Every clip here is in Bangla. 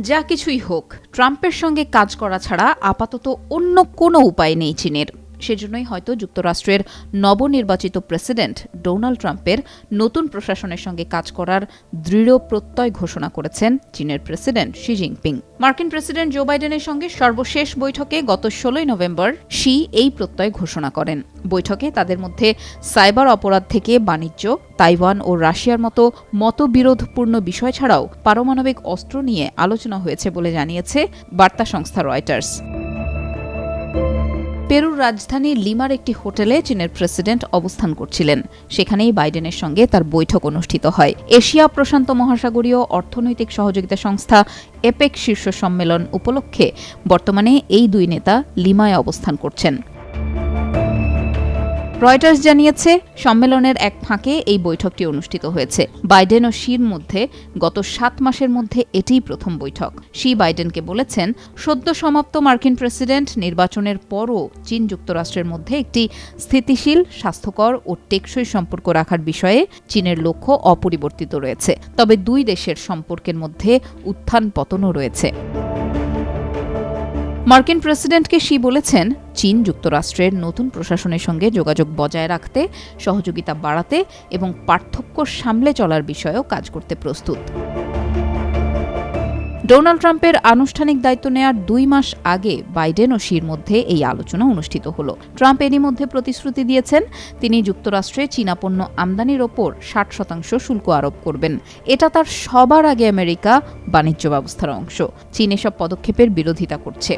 যা কিছুই হোক ট্রাম্পের সঙ্গে কাজ করা ছাড়া আপাতত অন্য কোনো উপায় নেই চীনের। সেজন্যই হয়তো যুক্তরাষ্ট্রের নবনির্বাচিত প্রেসিডেন্ট ডোনাল্ড ট্রাম্পের নতুন প্রশাসনের সঙ্গে কাজ করার দৃঢ় প্রত্যয় ঘোষণা করেছেন চীনের প্রেসিডেন্ট শি জিনপিং। মার্কিন প্রেসিডেন্ট জো বাইডেনের সঙ্গে সর্বশেষ বৈঠকে গত ষোলোই নভেম্বর শি এই প্রত্যয় ঘোষণা করেন। বৈঠকে তাদের মধ্যে সাইবার অপরাধ থেকে বাণিজ্য, তাইওয়ান ও রাশিয়ার মতো মতবিরোধপূর্ণ বিষয় ছাড়াও পারমাণবিক অস্ত্র নিয়ে আলোচনা হয়েছে বলে জানিয়েছে বার্তা সংস্থা রয়টার্স। পেরুর রাজধানী লিমার একটি হোটেলে চীনের প্রেসিডেন্ট অবস্থান করছিলেন। সেখানেই বাইডেনের সঙ্গে তার বৈঠক অনুষ্ঠিত হয়। এশিয়া প্রশান্ত মহাসাগরীয় অর্থনৈতিক সহযোগিতা সংস্থা এপেক শীর্ষ সম্মেলন উপলক্ষে বর্তমানে এই দুই নেতা লিমায় অবস্থান করছেন। রয়টার্স জানিয়েছে, সম্মেলনের এক ফাঁকে এই বৈঠকটি অনুষ্ঠিত হয়েছে। বাইডেন ও শির মধ্যে গত সাত মাসের মধ্যে এটিই প্রথম বৈঠক। শি বাইডেনকে বলেছেন, সদ্য সমাপ্ত মার্কিন প্রেসিডেন্ট নির্বাচনের পরও চীন যুক্তরাষ্ট্রের মধ্যে একটি স্থিতিশীল, স্বাস্থ্যকর ও টেকসই সম্পর্ক রাখার বিষয়ে চীনের লক্ষ্য অপরিবর্তিত রয়েছে। তবে দুই দেশের সম্পর্কের মধ্যে উত্থান পতনও রয়েছে। মার্কিন প্রেসিডেন্টকে শি বলেছেন, চীন যুক্তরাষ্ট্রের নতুন প্রশাসনের সঙ্গে যোগাযোগ বজায় রাখতে, সহযোগিতা বাড়াতে এবং পার্থক্য সামলে চলার বিষয়েও কাজ করতে প্রস্তুত। ডোনাল্ড ট্রাম্পের আনুষ্ঠানিক দায়িত্ব নেয়ার দুই মাস আগে বাইডেন ও শির মধ্যে এই আলোচনা অনুষ্ঠিত হল। ট্রাম্প এরই মধ্যে প্রতিশ্রুতি দিয়েছেন, তিনি যুক্তরাষ্ট্রে চীনা পণ্য আমদানির ওপর ষাট শতাংশ শুল্ক আরোপ করবেন। এটা তার সবার আগে আমেরিকা বাণিজ্য ব্যবস্থার অংশ। চীন এসব পদক্ষেপের বিরোধিতা করছে।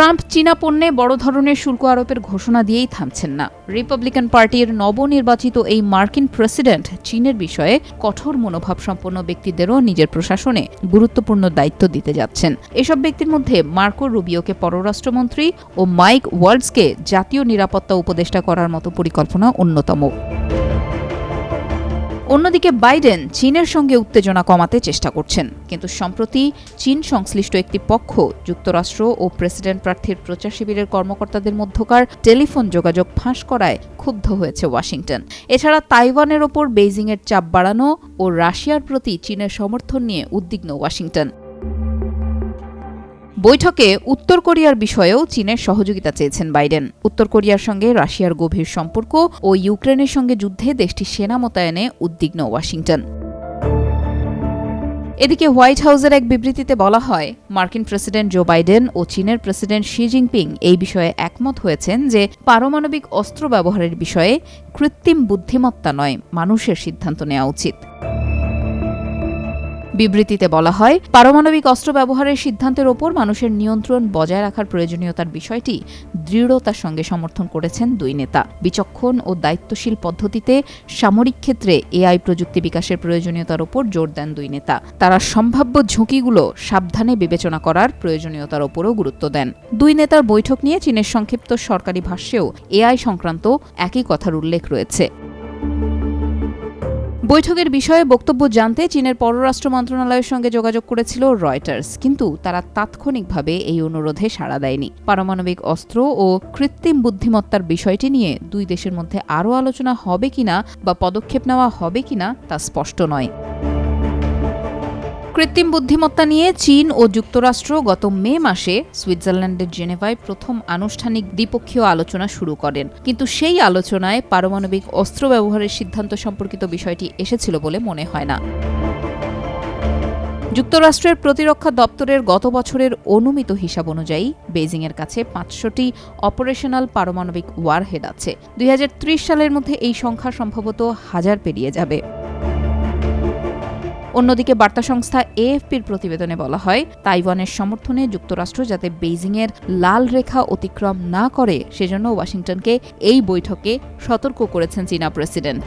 ট্রাম্প চীনা পণ্যে বড় ধরনের শুল্ক আরোপের ঘোষণা দিয়েই থামছেন না। রিপাবলিকান পার্টির নবনির্বাচিত এই মার্কিন প্রেসিডেন্ট চীনের বিষয়ে কঠোর মনোভাব সম্পন্ন ব্যক্তিদেরও নিজের প্রশাসনে গুরুত্বপূর্ণ দায়িত্ব দিতে যাচ্ছেন। এসব ব্যক্তির মধ্যে মার্কো রুবিওকে পররাষ্ট্রমন্ত্রী ও মাইক ওয়ার্ডসকে জাতীয় নিরাপত্তা উপদেষ্টা করার মতো পরিকল্পনা অন্যতম। অন্যদিকে বাইডেন চীনের সঙ্গে উত্তেজনা কমাতে চেষ্টা করছেন। কিন্তু সম্প্রতি চীন সংশ্লিষ্ট একটি পক্ষ, যুক্তরাষ্ট্র ও প্রেসিডেন্ট প্রার্থীর প্রচার শিবিরের কর্মকর্তাদের মধ্যকার টেলিফোন যোগাযোগ ফাঁস করায় ক্ষুব্ধ হয়েছে ওয়াশিংটন। এছাড়া তাইওয়ানের ওপর বেইজিংয়ের চাপ বাড়ানো ও রাশিয়ার প্রতি চীনের সমর্থন নিয়ে উদ্বিগ্ন ওয়াশিংটন। বৈঠকে উত্তর কোরিয়ার বিষয়েও চীনের সহযোগিতা চেয়েছেন বাইডেন। উত্তর কোরিয়ার সঙ্গে রাশিয়ার গভীর সম্পর্ক ও ইউক্রেনের সঙ্গে যুদ্ধে দেশটির সেনা মোতায়েনে উদ্বিগ্ন ওয়াশিংটন। এদিকে হোয়াইট হাউসের এক বিবৃতিতে বলা হয়, মার্কিন প্রেসিডেন্ট জো বাইডেন ও চীনের প্রেসিডেন্ট শি জিনপিং এই বিষয়ে একমত হয়েছেন যে পারমাণবিক অস্ত্র ব্যবহারের বিষয়ে কৃত্রিম বুদ্ধিমত্তা নয়, মানুষের সিদ্ধান্ত নেওয়া উচিত। বিবৃতিতে বলা হয়, পারমাণবিক অস্ত্র ব্যবহারের সিদ্ধান্তের ওপর মানুষের নিয়ন্ত্রণ বজায় রাখার প্রয়োজনীয়তার বিষয়টি দৃঢ়তার সঙ্গে সমর্থন করেছেন দুই নেতা। বিচক্ষণ ও দায়িত্বশীল পদ্ধতিতে সামরিক ক্ষেত্রে এআই প্রযুক্তি বিকাশের প্রয়োজনীয়তার ওপর জোর দেন দুই নেতা। তারা সম্ভাব্য ঝুঁকিগুলো সাবধানে বিবেচনা করার প্রয়োজনীয়তার ওপরও গুরুত্ব দেন। দুই নেতার বৈঠক নিয়ে চীনের সংক্ষিপ্ত সরকারি ভাষ্যেও এআই সংক্রান্ত একই কথার উল্লেখ রয়েছে। বৈঠকের বিষয়ে বক্তব্য জানতে চীনের পররাষ্ট্র মন্ত্রণালয়ের সঙ্গে যোগাযোগ করেছিল রয়টার্স, কিন্তু তারা তাৎক্ষণিকভাবে এই অনুরোধে সাড়া দেয়নি। পারমাণবিক অস্ত্র ও কৃত্রিম বুদ্ধিমত্তার বিষয়টি নিয়ে দুই দেশের মধ্যে আরও আলোচনা হবে কিনা বা পদক্ষেপ নেওয়া হবে কিনা তা স্পষ্ট নয়। কৃত্রিম বুদ্ধিমত্তা নিয়ে চীন ও যুক্তরাষ্ট্র গত মে মাসে সুইজারল্যান্ডের জেনেভায় প্রথম আনুষ্ঠানিক দ্বিপক্ষীয় আলোচনা শুরু করেন। কিন্তু সেই আলোচনায় পারমাণবিক অস্ত্র ব্যবহারের সিদ্ধান্ত সম্পর্কিত বিষয়টি এসেছিল বলে মনে হয় না। যুক্তরাষ্ট্রের প্রতিরক্ষা দপ্তরের গত বছরের অনুমিত হিসাব অনুযায়ী বেজিংয়ের কাছে পাঁচশোটি অপারেশনাল পারমাণবিক ওয়ারহেড আছে। দুই হাজার ত্রিশ সালের মধ্যে এই সংখ্যা সম্ভবত হাজার পেরিয়ে যাবে। অন্যদিকে বার্তা সংস্থা এএফপির প্রতিবেদনে বলা হয়, তাইওয়ানের সমর্থনে যুক্তরাষ্ট্র যাতে বেইজিংয়ের লাল রেখা অতিক্রম না করে, সেজন্য ওয়াশিংটনকে এই বৈঠকে সতর্ক করেছেন চীনা প্রেসিডেন্ট।